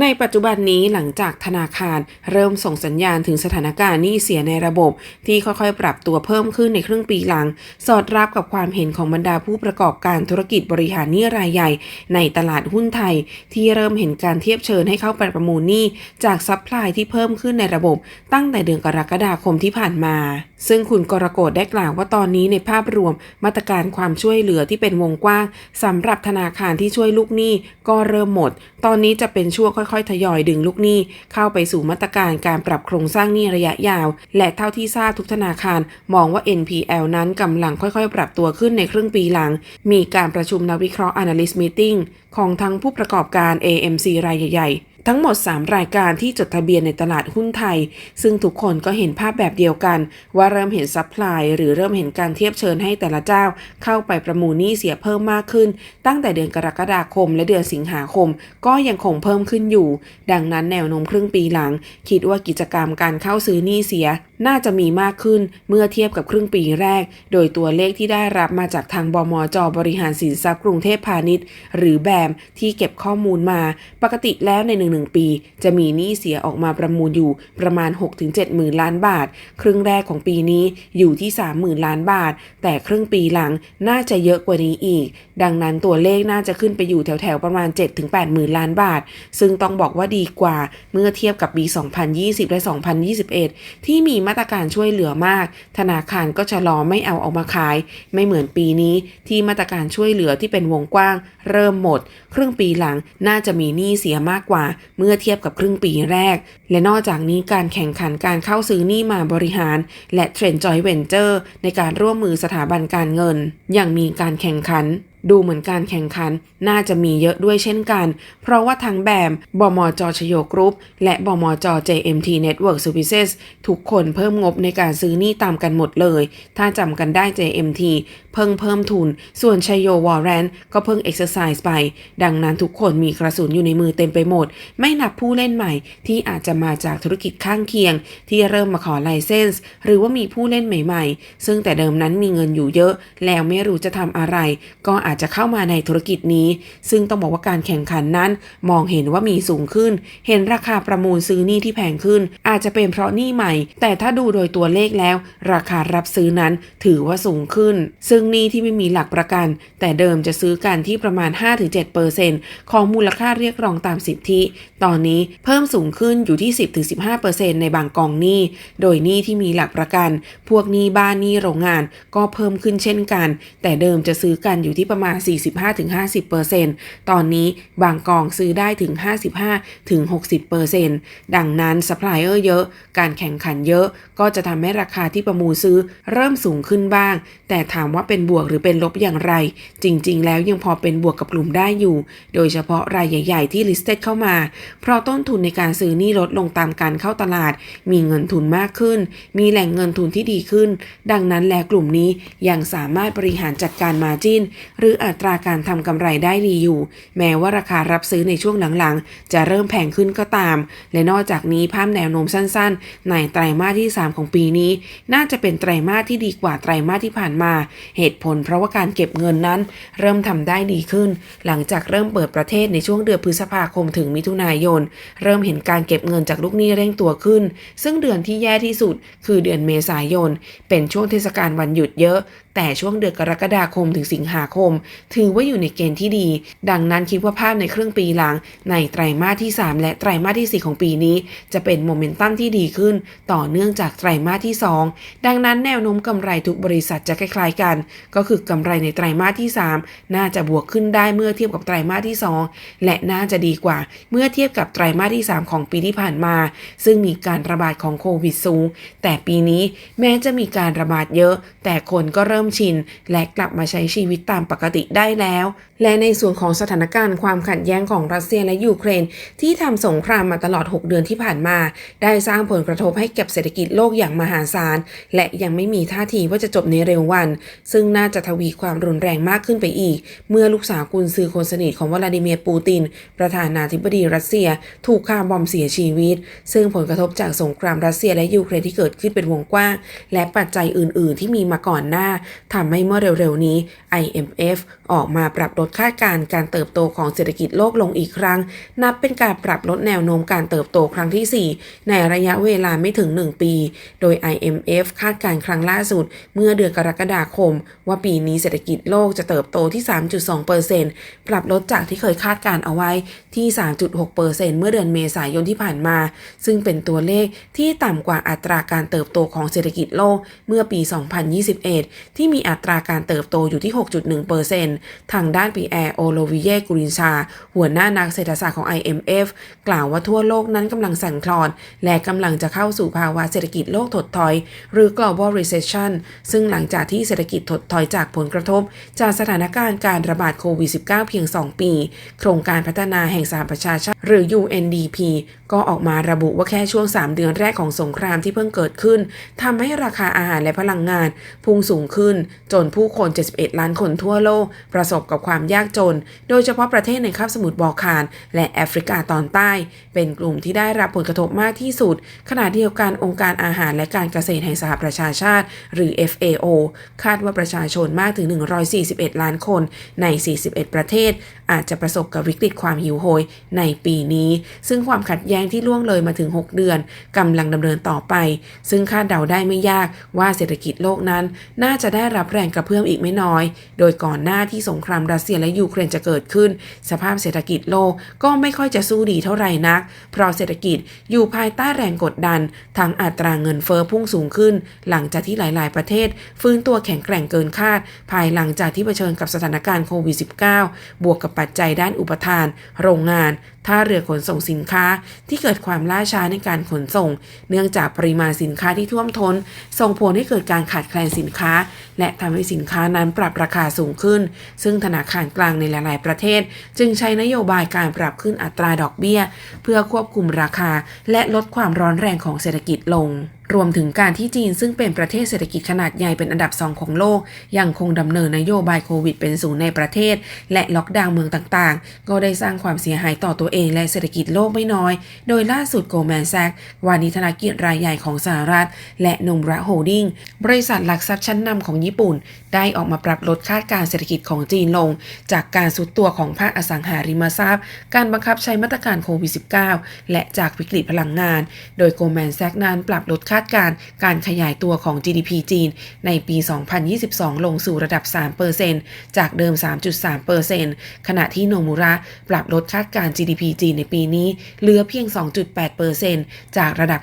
ในปัจจุบันนี้หลังจากธนาคารเริ่มส่งสัญญาณถึงสถานการณ์หนี้เสียในระบบ ที่ค่อยๆ ปรับตัวเพิ่มขึ้นในครึ่งปีหลัง สอดรับกับความเห็นของบรรดาผู้ประกอบการธุรกิจบริหารหนี้รายใหญ่ ในตลาดหุ้นไทย ที่เริ่มเห็นการเทียบเชิญให้เข้าไปประมูลหนี้จากซัพพลายที่เพิ่มขึ้นในระบบ ตั้งแต่เดือนกรกฎาคมที่ผ่านมา ซึ่งคุณกรกฎได้กล่าวว่าตอนนี้ในภาพรวม มาตรการความช่วยเหลือที่เป็นวงกว้างสำหรับธนาคารที่ช่วยลูกหนี้ก็เริ่มหมด ตอนนี้จะเป็นช่วงค่อยๆ ทยอยดึงลูกหนี้ เข้าไปสู่มาตรการการปรับโครงสร้างหนี้ระยะยาว และเท่าที่ทราบทุกธนาคาร มองว่า NPL นั้นกำลังค่อยๆ ปรับตัวขึ้นในครึ่งปีหลัง มีการประชุมนักวิเคราะห์ Analyst Meeting ของทั้งผู้ประกอบการ AMC รายใหญ่ๆ ทั้งหมด 3 รายการที่จดทะเบียนในตลาดหุ้นไทย ซึ่งทุกคนก็เห็นภาพแบบเดียวกัน ว่าเริ่มเห็นซัพพลายหรือเริ่มเห็นการเทียบเชิญให้แต่ละเจ้า เข้าไปประมูลหนี้เสียเพิ่มมากขึ้น ตั้งแต่เดือนกรกฎาคมและเดือนสิงหาคม ก็ยังคงเพิ่มขึ้นอยู่ ดังนั้นแนวโน้มครึ่งปีหลัง คิดว่ากิจกรรมการเข้าซื้อหนี้เสีย น่าจะมีมากขึ้นเมื่อเทียบกับครึ่งปีแรก โดยตัวเลขที่ได้รับมาจากทางบมจบริหารสินทรัพย์กรุงเทพพาณิชย์ หรือแบมที่เก็บข้อมูลมา ปกติแล้วในหนึ่ง1-1ปี จะมีหนี้เสียออกมาประมูลอยู่ประมาณ 6-7หมื่นล้านบาท ครึ่งแรกของปีนี้อยู่ที่ 30,000 ล้านบาท แต่ครึ่งปีหลังน่าจะเยอะกว่านี้อีก ดังนั้นตัวเลขน่าจะขึ้นไปอยู่แถวๆประมาณ 7-8หมื่นล้านบาท ซึ่งต้องบอกว่าดีกว่าเมื่อเทียบกับปี 2020 และ 2021 ที่มีมาตรการช่วยเหลือมาก ธนาคารก็ชะลอไม่เอาออกมาขาย ไม่เหมือนปีนี้ที่มาตรการช่วยเหลือที่เป็นวงกว้าง เริ่มหมด ครึ่งปีหลังน่าจะมีหนี้เสียมากกว่าเมื่อเทียบกับครึ่งปีแรก และนอกจากนี้การแข่งขันการเข้าซื้อหนี้มาบริหาร และเทรนด์จอยเวนเจอร์ในการร่วมมือสถาบันการเงิน ยังมีการแข่งขัน ดูเหมือนการแข่งขันน่าจะมีเยอะด้วยเช่นกัน เพราะว่าทั้งแบมบมจชโยกรุ๊ป และบมจ JMT Network Services ทุกคนเพิ่มงบในการซื้อหนี้ตามกันหมดเลย ถ้าจำกันได้ JMT เพิ่งเพิ่มทุน ส่วนชโยวอร์เรนก็เพิ่ง exercise ไป ดังนั้นทุกคนมีกระสุนอยู่ในมือเต็มไปหมด ไม่นับผู้เล่นใหม่ที่อาจจะมาจากธุรกิจข้างเคียง ที่เริ่มมาขอไลเซนส์หรือว่ามีผู้เล่นใหม่ ๆ ซึ่งแต่เดิมนั้นมีเงินอยู่เยอะ แล้วไม่รู้จะทำอะไร ก็อาจจะเข้ามาในธุรกิจนี้ ซึ่งต้องบอกว่าการแข่งขันนั้น มองเห็นว่ามีสูงขึ้น เห็นราคาประมูลซื้อหนี้ที่แพงขึ้น อาจจะเป็นเพราะหนี้ใหม่ แต่ถ้าดูโดยตัวเลขแล้ว ราคารับซื้อนั้นถือว่าสูงขึ้น ซึ่งหนี้ที่ไม่มีหลักประกัน แต่เดิมจะซื้อกันที่ประมาณ 5-7%ของมูลค่าเรียกร้องตามสิทธิ ตอนนี้เพิ่มสูงขึ้นอยู่ที่ 10-15%ในบางกองหนี้ โดยหนี้ที่มีหลักประกัน พวกหนี้บ้านหนี้โรงงาน ก็เพิ่มขึ้นเช่นกัน แต่เดิมจะซื้อกันอยู่ที่ประมาณมา 45-50%ตอนนี้บางกองซื้อได้ถึง 55-60%ดังนั้นซัพพลายเออร์เยอะ การแข่งขันเยอะ ก็จะทำให้ราคาที่ประมูลซื้อเริ่มสูงขึ้นบ้าง แต่ถามว่าเป็นบวกหรือเป็นลบอย่างไร จริง ๆ แล้วยังพอเป็นบวกกับกลุ่มได้อยู่ โดยเฉพาะรายใหญ่ ๆ ที่ listed เข้ามา เพราะต้นทุนในการซื้อนี่ลดลงตามการเข้าตลาด มีเงินทุนมากขึ้น มีแหล่งเงินทุนที่ดีขึ้น ดังนั้นแล้วกลุ่มนี้ยังสามารถบริหารจัดการมาจินหรืออัตราการทำกำไรได้ดีอยู่ แม้ว่าราคารับซื้อในช่วงหลังๆ จะเริ่มแพงขึ้นก็ตาม และนอกจากนี้ภาพแนวโน้มสั้นๆ ในไตรมาสที่ 3 ของปีนี้ น่าจะเป็นไตรมาสที่ดีกว่าไตรมาสที่ผ่านมา เหตุผลเพราะว่าการเก็บเงินนั้น เริ่มทำได้ดีขึ้น หลังจากเริ่มเปิดประเทศในช่วงเดือนพฤษภาคมถึงมิถุนายน เริ่มเห็นการเก็บเงินจากลูกหนี้เร่งตัวขึ้น ซึ่งเดือนที่แย่ที่สุด คือเดือนเมษายน เป็นช่วงเทศกาลวันหยุดเยอะ แต่ช่วงเดือนกรกฎาคมถึงสิงหาคมถือว่าอยู่ในเกณฑ์ที่ดี ดังนั้นคิดว่าภาพในครึ่งปีหลัง ในไตรมาสที่ 3 และไตรมาสที่ 4 ของปีนี้ จะเป็นโมเมนตัมที่ดีขึ้น ต่อเนื่องจากไตรมาสที่ 2 ดังนั้นแนวโน้มกำไรทุกบริษัทจะคล้ายๆกัน ก็คือกำไรในไตรมาสที่ 3 น่าจะบวกขึ้นได้เมื่อเทียบกับไตรมาสที่ 2 และน่าจะดีกว่า เมื่อเทียบกับไตรมาสที่ 3 ของปีที่ผ่านมา ซึ่งมีการระบาดของโควิดสูง แต่ปีนี้แม้จะมีการระบาดเยอะ แต่คนก็เริ่มชิน และกลับมาใช้ชีวิตตามปกติได้แล้ว และในส่วนของสถานการณ์ความขัดแย้งของรัสเซียและยูเครน ที่ทำสงครามมาตลอด 6 เดือนที่ผ่านมา ได้สร้างผลกระทบให้กับเศรษฐกิจโลกอย่างมหาศาล และยังไม่มีท่าทีว่าจะจบในเร็ววัน ซึ่งน่าจะทวีความรุนแรงมากขึ้นไปอีก เมื่อลูกสาวกุนซือคนสนิทของวลาดิเมียร์ปูติน ประธานาธิบดีรัสเซีย ถูกฆ่าบอมเสียชีวิต ซึ่งผลกระทบจากสงครามรัสเซียและยูเครนที่เกิดขึ้นเป็นวงกว้าง และปัจจัยอื่น ๆ ที่มีมาก่อนหน้าทำให้เมื่อเร็ว ๆ นี้ IMF IMF ออกมาปรับลดคาดการณ์การเติบโตของเศรษฐกิจโลกลงอีกครั้ง นับเป็นการปรับลดแนวโน้มการเติบโตครั้งที่ 4 ในระยะเวลาไม่ถึง 1 ปี โดย IMF คาดการณ์ครั้งล่าสุด เมื่อเดือนกรกฎาคม ว่าปีนี้เศรษฐกิจโลกจะเติบโตที่ 3.2%ปรับลดจากที่เคยคาดการณ์เอาไว้ที่ 3.6%เมื่อเดือนเมษายนที่ผ่านมา ซึ่งเป็นตัวเลขที่ต่ำกว่าอัตราการเติบโตของเศรษฐกิจโลกเมื่อปี 2021 ที่มีอัตราการเติบโตอยู่ที่ 6.1%ทางด้านปีแอร์โอโลวิเยกูรินชา หัวหน้านักเศรษฐศาสตร์ของ IMF กล่าวว่าทั่วโลกนั้นกำลังสั่นคลอน และกำลังจะเข้าสู่ภาวะเศรษฐกิจโลกถดถอย หรือ global recession ซึ่งหลังจากที่เศรษฐกิจถดถอยจากผลกระทบ จากสถานการณ์การระบาดโควิด -19 เพียง 2 ปี โครงการพัฒนาแห่งสหประชาชาติ หรือ UNDP ก็ออกมาระบุว่าแค่ช่วง 3 เดือนแรกของสงครามที่เพิ่งเกิดขึ้นทำให้ราคาอาหารและพลังงานพุ่งสูงขึ้น จนผู้คน 71 ล้านคนทั่วโลประสบกับความยากจน โดยเฉพาะประเทศในคาบสมุทรบอลข่าน และแอฟริกาตอนใต้ เป็นกลุ่มที่ได้รับผลกระทบมากที่สุด ขณะเดียวกันองค์การอาหารและการเกษตรแห่งสหประชาชาติ หรือ FAO คาดว่าประชาชนมากถึง 141 ล้านคนใน 41 ประเทศ อาจจะประสบกับวิกฤตความหิวโหยในปีนี้ ซึ่งความขัดแย้งที่ล่วงเลยมาถึง 6 เดือนกำลังดำเนินต่อไป ซึ่งคาดเดาได้ไม่ยากว่าเศรษฐกิจโลกนั้น น่าจะได้รับแรงกระเพื่อมอีกไม่น้อย โดยก่อนหน้าที่สงครามรัสเซียและยูเครนจะเกิดขึ้น สภาพเศรษฐกิจโลกก็ไม่ค่อยจะสู้ดีเท่าไหร่นัก เพราะเศรษฐกิจอยู่ภายใต้แรงกดดันทั้งอัตราเงินเฟอ้อพุ่งสูงขึ้น หลังจากที่หลาย ๆ ประเทศ ฟื้นตัวแข็งแกร่งเกินคาด ภายหลังจากที่เผชิญกับสถานการณ์โควิด -19 บวกกับปัจจัยด้านอุปทาน โรงงานท่าเรือขนส่งสินค้าที่เกิดความล่าช้าในการขนส่ง เนื่องจากปริมาณสินค้าที่ท่วมท้น ส่งผลให้เกิดการขาดแคลนสินค้า และทำให้สินค้านั้นปรับราคาสูงขึ้นซึ่งธนาคารกลางในหลาย ๆ ประเทศ จึงใช้นโยบายการปรับขึ้นอัตราดอกเบี้ย เพื่อควบคุมราคาและลดความร้อนแรงของเศรษฐกิจลงรวมถึงการที่จีนซึ่งเป็นประเทศเศรษฐกิจขนาดใหญ่เป็นอันดับสองของโลก ยังคงดำเนินนโยบายโควิดเป็นศูนย์ในประเทศ และล็อกดาวน์เมืองต่างๆ ก็ได้สร้างความเสียหายต่อตัวเองและเศรษฐกิจโลกไม่น้อย โดยล่าสุดโกลแมนแซกวานิธนากิจรายใหญ่ของสหรัฐ และนมระโฮดิ้งบริษัทหลักทรัพย์ชั้นนำของญี่ปุ่น ได้ออกมาปรับลดคาดการเศรษฐกิจของจีนลง จากการสุดตัวของภาคอสังหาริมทรัพย์ การบังคับใช้มาตรการโควิด -19 และจากวิกฤตพลังงาน โดยโกลแมนแซกนั้นปรับลดคาดการการขยายตัวของ GDP จีน ในปี 2022 ลงสู่ระดับ 3%จากเดิม 3.3%ขณะที่โนมุระปรับลดคาดการ GDP จีนในปีนี้ เหลือเพียง 2.8%จากระดับ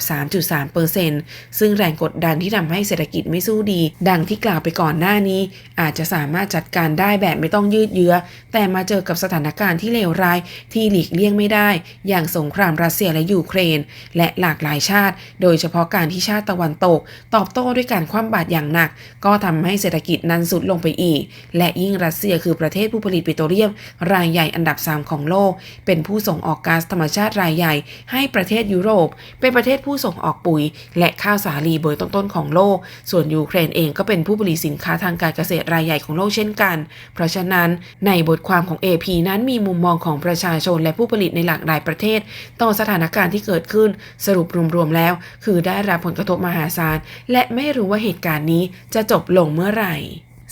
3.3%ซึ่งแรงกดดันที่ทำให้เศรษฐกิจไม่สู้ดี ดังที่กล่าวไปก่อนหน้านี้ อาจจะสามารถจัดการได้แบบไม่ต้องยืดเยื้อ แต่มาเจอกับสถานการณ์ที่เลวร้ายที่หลีกเลี่ยงไม่ได้ อย่างสงครามรัสเซียและยูเครน และหลากหลายชาติ โดยเฉพาะการที่ชาติตะวันตก ตอบโต้ด้วยการคว่ำบาตรอย่างหนัก ก็ทำให้เศรษฐกิจนั้นสุดลงไปอีก และยิ่งรัสเซียคือประเทศผู้ผลิตปิโตรเลียม รายใหญ่อันดับ 3 ของโลก เป็นผู้ส่งออกก๊าซธรรมชาติรายใหญ่ ให้ประเทศยุโรป เป็นประเทศผู้ส่งออกปุ๋ย และข้าวสาลีเบอร์ต้นๆของโลก ส่วนยูเครนเองก็เป็นผู้ผลิตสินค้าทางการเกษตรรายใหญ่ของโลกเช่นกัน เพราะฉะนั้นในบทความของ AP นั้นมีมุมมองของประชาชนและผู้ผลิตในหลากหลายประเทศ ต่อสถานการณ์ที่เกิดขึ้นสรุปรวมๆแล้ว คือได้รับผลกระทบมหาศาลและไม่รู้ว่าเหตุการณ์นี้จะจบลงเมื่อไหร่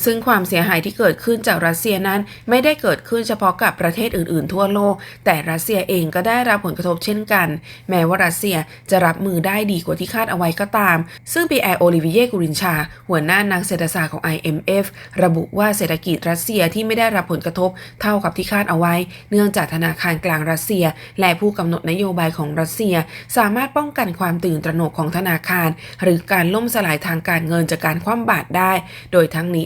ซึ่งความเสียหายที่เกิดขึ้นจากรัสเซียนั้นไม่ได้เกิดขึ้นเฉพาะกับประเทศอื่นๆ ทั่วโลก แต่รัสเซียเองก็ได้รับผลกระทบเช่นกัน แม้ว่ารัสเซียจะรับมือได้ดีกว่าที่คาดเอาไว้ก็ตาม ซึ่งปีแอร์โอลิเวียกูรินชา หัวหน้านักเศรษฐศาสตร์ของ IMF ระบุว่าเศรษฐกิจรัสเซียที่ไม่ได้รับผลกระทบเท่ากับที่คาดเอาไว้ เนื่องจากธนาคารกลางรัสเซีย และผู้กำหนดนโยบายของรัสเซีย สามารถป้องกันความตื่นตระหนกของธนาคาร หรือการล่มสลายทางการเงินจากการคว่ำบาตรได้ โดยทั้งนี้